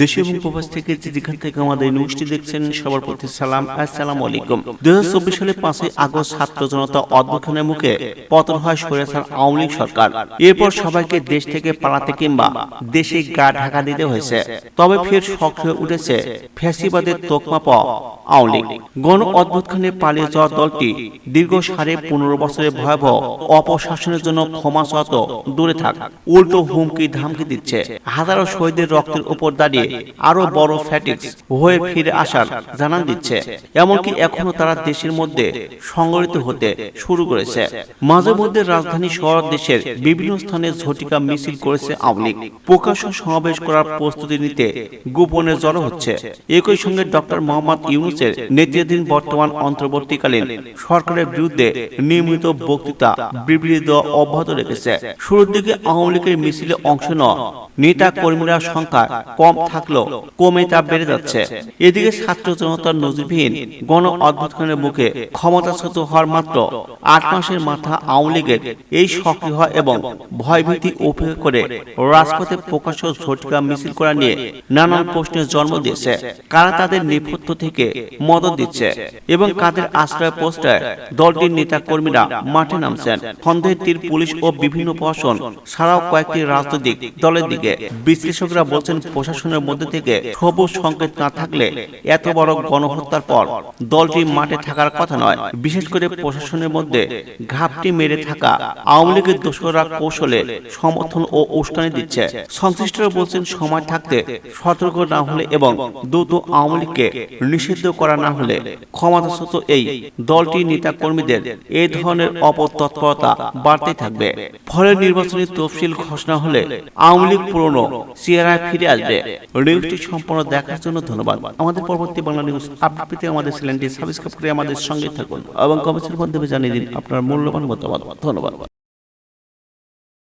দেশে এবং প্রবাস থেকে যেখান থেকে আমাদের নিউজটি দেখছেন সবার প্রতি সালাম। আসসালাম আলাইকুম। দুই হাজার চব্বিশ সালে পাঁচই আগস্ট ছাত্র জনতা অধ্যক্ষণের মুখে পতন হয় আওয়ামী লীগ সরকার। এরপর সবাইকে দেশ থেকে পালাতে কিংবা দেশে গা ঢাকা দিতে হয়েছে। তবে ফের সক্রিয় উঠেছে ফ্যাসিবাদের তোকমা পাওয়া আওয়ামী লীগ। গণ অদ্ভুতখানে পালিয়ে যাওয়া দলটি দীর্ঘ সাড়ে পনেরো বছরের ভয়াবহ অপশাসনের জন্য ক্ষমা চাওয়া তো দূরে থাক উল্টো হুমকি ধামকি দিচ্ছে হাজারো শহীদের রক্তের উপর দাঁড়িয়ে আরও বড় ফ্যাটিক্স হয়ে ফিরে আসার জানান দিচ্ছে। এমনকি এখনও তারা দেশের মধ্যে সংগঠিত হতে শুরু করেছে। মাঝে মধ্যে রাজধানী শহর দেশের বিভিন্ন স্থানে ঝটিকা মিছিল করেছে আওয়ামী প্রকাশ্য সমাবেশ করার প্রস্তুতি নিতে গোপনে জড়ো হচ্ছে। একই সঙ্গে ডক্টর মোহাম্মদ ইউনুসের নেতৃত্বাধীন বর্তমান অন্তর্বর্তীকালীন সরকারের বিরুদ্ধে নিয়মিত বক্তৃতা, বিবৃতি দেওয়া অব্যাহত রেখেছে। শুরুর দিকে আওয়ামী লীগের মিছিলে অংশ নেওয়া নেতা কর্মীরা সংখ্যা কম থাকলেও কমে তা বেড়ে যাচ্ছে। এদিকে ছাত্র জনতার নজিরবিহীন গণ অভ্যুত্থানের মুখে ক্ষমতাচ্যুত হওয়ার মাত্র আট মাসের মাথা আওয়ামী এই সক্রিয় হওয়া এবং ভয়ভীতি উপেক্ষা করে রাজপথে প্রকাশ্য ঝটকা মিছিল করা নিয়ে নানান প্রশ্নের জন্ম দিয়েছে। কারা তাদের নেপথ্য থেকে মদত দিচ্ছে এবং কাদের আশ্রয় পোস্টায় দলটির নেতা কর্মীরা মাঠে নামছেন? সন্দেহের তীর, পুলিশ ও বিভিন্ন প্রশাসন ছাড়াও কয়েকটি রাজনৈতিক দলের দিকে বিশ্লেষকরা বলছেন প্রশাসনের মধ্যে থেকে সবুজ সংকেত না থাকলে এত বড় গণহত্যার পর দলটি মাঠে থাকার কথা নয়। বিশেষ করে প্রশাসনের মধ্যে ঘাপটি মেরে থাকা আওয়ামী লীগের দোসররা কৌশলে সমর্থন ও উস্কানি দিচ্ছে। সংশ্লিষ্টরা বলছেন, সময় থাকতে সতর্ক না হলে এবং দ্রুত আওয়ামী লীগকে নিষিদ্ধ করা না হলে ক্ষমতাচ্যুত এই দলটির নেতা কর্মীদের এই ধরনের অপতৎপরতা বাড়তে থাকবে। ফলে নির্বাচনী তফসিল ঘোষণা হলে আওয়ামী লীগ পুরনো চেহারায় ফিরে আসবে। নিউজটি সম্পূর্ণ দেখার জন্য ধন্যবাদ। আমাদের পরবর্তী বাংলা নিউজ আপডেট পেতে আমাদের চ্যানেলটি সাবস্ক্রাইব করে আমাদের সঙ্গে থাকুন এবং কমেন্টের মাধ্যমে জানিয়ে দিন আপনার মূল্যবান মতামত। ধন্যবাদ।